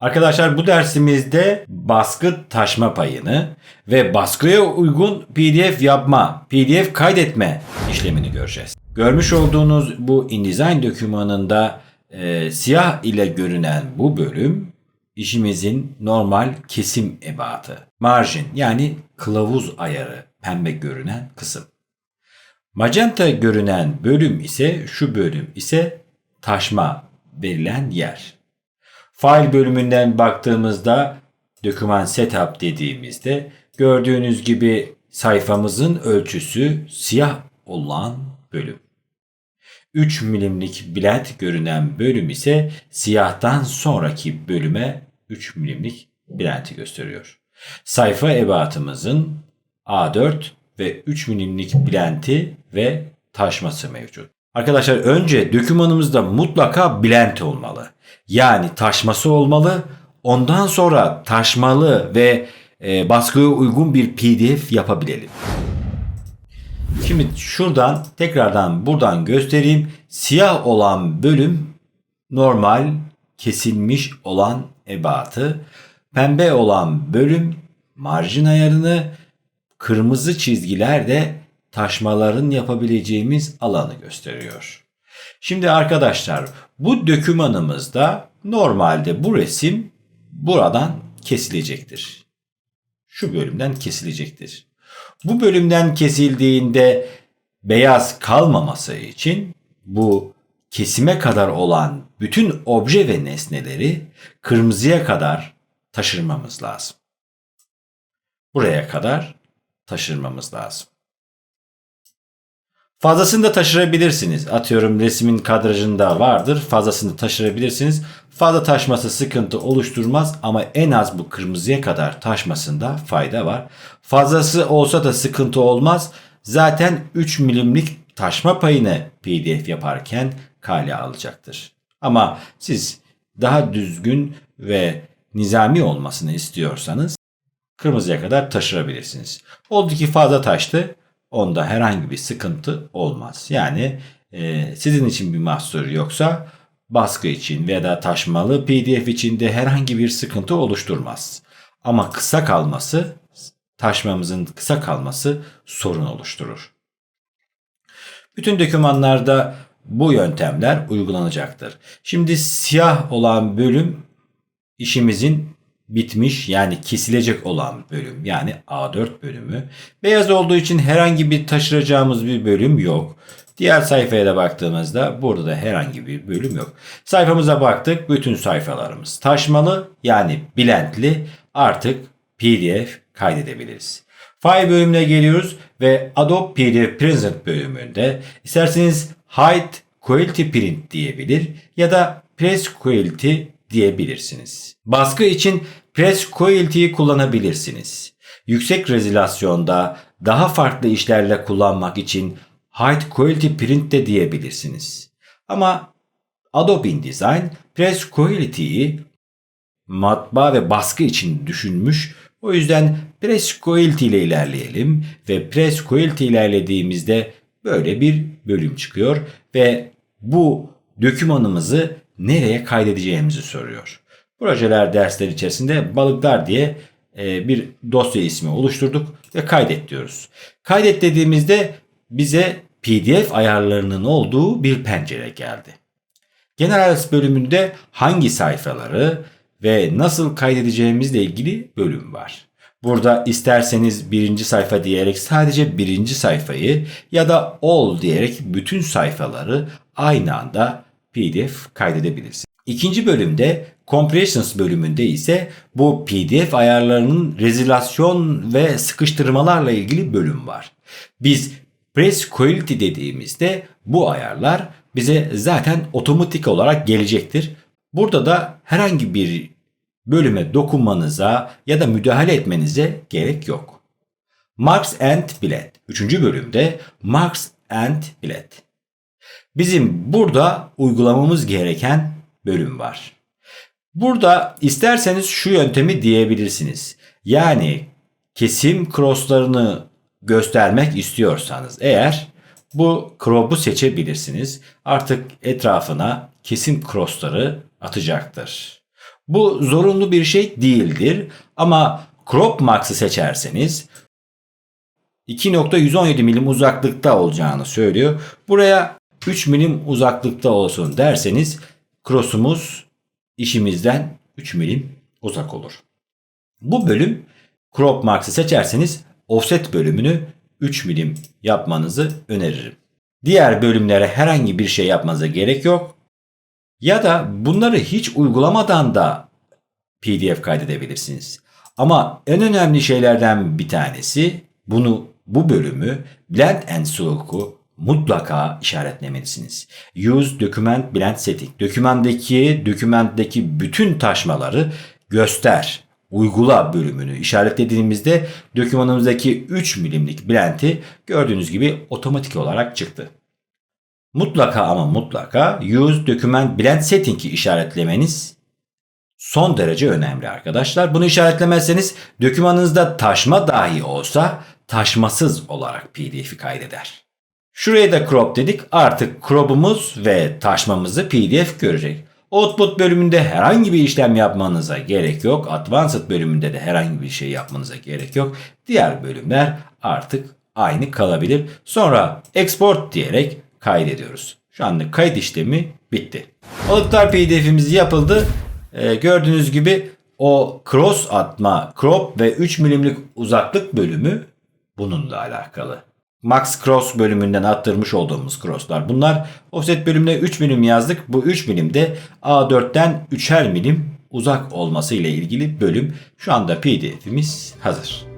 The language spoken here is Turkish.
Arkadaşlar bu dersimizde baskı taşma payını ve baskıya uygun PDF yapma, PDF kaydetme işlemini göreceğiz. Görmüş olduğunuz bu InDesign dokümanında e, siyah ile görünen bu bölüm işimizin normal kesim ebatı. Marjin yani kılavuz ayarı pembe görünen kısım. Magenta görünen bölüm ise şu bölüm ise taşma verilen yer. File bölümünden baktığımızda doküman setup dediğimizde gördüğünüz gibi sayfamızın ölçüsü siyah olan bölüm. 3 milimlik bilet görünen bölüm ise siyahtan sonraki bölüme 3 milimlik bilenti gösteriyor. Sayfa ebatımızın A4 ve 3 milimlik bilenti ve taşması mevcut. Arkadaşlar önce dokümanımızda mutlaka bilent olmalı. Yani taşması olmalı. Ondan sonra taşmalı ve e, baskıya uygun bir PDF yapabilelim. Şimdi şuradan tekrardan buradan göstereyim. Siyah olan bölüm normal kesilmiş olan ebatı. Pembe olan bölüm marjin ayarını. Kırmızı çizgiler de taşmaların yapabileceğimiz alanı gösteriyor. Şimdi arkadaşlar bu dokümanımızda normalde bu resim buradan kesilecektir. Şu bölümden kesilecektir. Bu bölümden kesildiğinde beyaz kalmaması için bu kesime kadar olan bütün obje ve nesneleri kırmızıya kadar taşırmamız lazım. Buraya kadar taşırmamız lazım. Fazlasını da taşırabilirsiniz. Atıyorum resmin kadrajında vardır. Fazlasını taşırabilirsiniz. Fazla taşması sıkıntı oluşturmaz ama en az bu kırmızıya kadar taşmasında fayda var. Fazlası olsa da sıkıntı olmaz. Zaten 3 milimlik taşma payını PDF yaparken kale alacaktır. Ama siz daha düzgün ve nizami olmasını istiyorsanız kırmızıya kadar taşırabilirsiniz. Oldu ki fazla taştı onda herhangi bir sıkıntı olmaz. Yani e, sizin için bir mahsur yoksa baskı için veya da taşmalı PDF için de herhangi bir sıkıntı oluşturmaz. Ama kısa kalması, taşmamızın kısa kalması sorun oluşturur. Bütün dokümanlarda bu yöntemler uygulanacaktır. Şimdi siyah olan bölüm işimizin bitmiş yani kesilecek olan bölüm yani A4 bölümü. Beyaz olduğu için herhangi bir taşıracağımız bir bölüm yok. Diğer sayfaya da baktığımızda burada da herhangi bir bölüm yok. Sayfamıza baktık. Bütün sayfalarımız taşmalı yani bilentli artık PDF kaydedebiliriz. File bölümüne geliyoruz ve Adobe PDF Present bölümünde isterseniz Hide Quality Print diyebilir ya da Press Quality diyebilirsiniz. Baskı için Press Quality'yi kullanabilirsiniz. Yüksek rezolasyonda daha farklı işlerle kullanmak için High Quality Print de diyebilirsiniz. Ama Adobe InDesign Press Quality'yi matbaa ve baskı için düşünmüş. O yüzden Press Quality ile ilerleyelim ve Press Quality ilerlediğimizde böyle bir bölüm çıkıyor ve bu dokümanımızı nereye kaydedeceğimizi soruyor. Projeler dersler içerisinde balıklar diye e, bir dosya ismi oluşturduk ve kaydet diyoruz. Kaydet dediğimizde bize PDF ayarlarının olduğu bir pencere geldi. Generals bölümünde hangi sayfaları ve nasıl kaydedeceğimizle ilgili bölüm var. Burada isterseniz birinci sayfa diyerek sadece birinci sayfayı ya da all diyerek bütün sayfaları aynı anda PDF kaydedebilirsiniz. İkinci bölümde Compressions bölümünde ise bu PDF ayarlarının rezilasyon ve sıkıştırmalarla ilgili bölüm var. Biz Press Quality dediğimizde bu ayarlar bize zaten otomatik olarak gelecektir. Burada da herhangi bir bölüme dokunmanıza ya da müdahale etmenize gerek yok. Marks and Bilet. Üçüncü bölümde Marks and Bilet. Bizim burada uygulamamız gereken bölüm var. Burada isterseniz şu yöntemi diyebilirsiniz. Yani kesim crosslarını göstermek istiyorsanız eğer bu crop'u seçebilirsiniz. Artık etrafına kesim crossları atacaktır. Bu zorunlu bir şey değildir ama Crop Max'ı seçerseniz 2.117 milim uzaklıkta olacağını söylüyor. Buraya 3 milim uzaklıkta olsun derseniz cross'umuz işimizden 3 milim uzak olur. Bu bölüm Crop Max'ı seçerseniz offset bölümünü 3 milim yapmanızı öneririm. Diğer bölümlere herhangi bir şey yapmanıza gerek yok. Ya da bunları hiç uygulamadan da PDF kaydedebilirsiniz. Ama en önemli şeylerden bir tanesi bunu bu bölümü Blend and Stroke'u mutlaka işaretlemelisiniz. Use Document Blend Setting. Dokümandaki, dokümentteki bütün taşmaları göster. Uygula bölümünü işaretlediğimizde dokümanımızdaki 3 milimlik blenti gördüğünüz gibi otomatik olarak çıktı. Mutlaka ama mutlaka Use Document Blend Setting'i işaretlemeniz son derece önemli arkadaşlar. Bunu işaretlemezseniz dokümanınızda taşma dahi olsa taşmasız olarak PDF'i kaydeder. Şuraya da crop dedik. Artık crop'umuz ve taşmamızı PDF görecek. Output bölümünde herhangi bir işlem yapmanıza gerek yok. Advanced bölümünde de herhangi bir şey yapmanıza gerek yok. Diğer bölümler artık aynı kalabilir. Sonra export diyerek kaydediyoruz. Şu anda kayıt işlemi bitti. Balıklar PDF'imiz yapıldı. Ee, gördüğünüz gibi o cross atma, crop ve 3 milimlik uzaklık bölümü bununla alakalı. Max Cross bölümünden attırmış olduğumuz crosslar. Bunlar offset bölümüne 3 milim yazdık. Bu 3 milim de A4'ten 3'er milim uzak olması ile ilgili bölüm. Şu anda PDF'imiz hazır.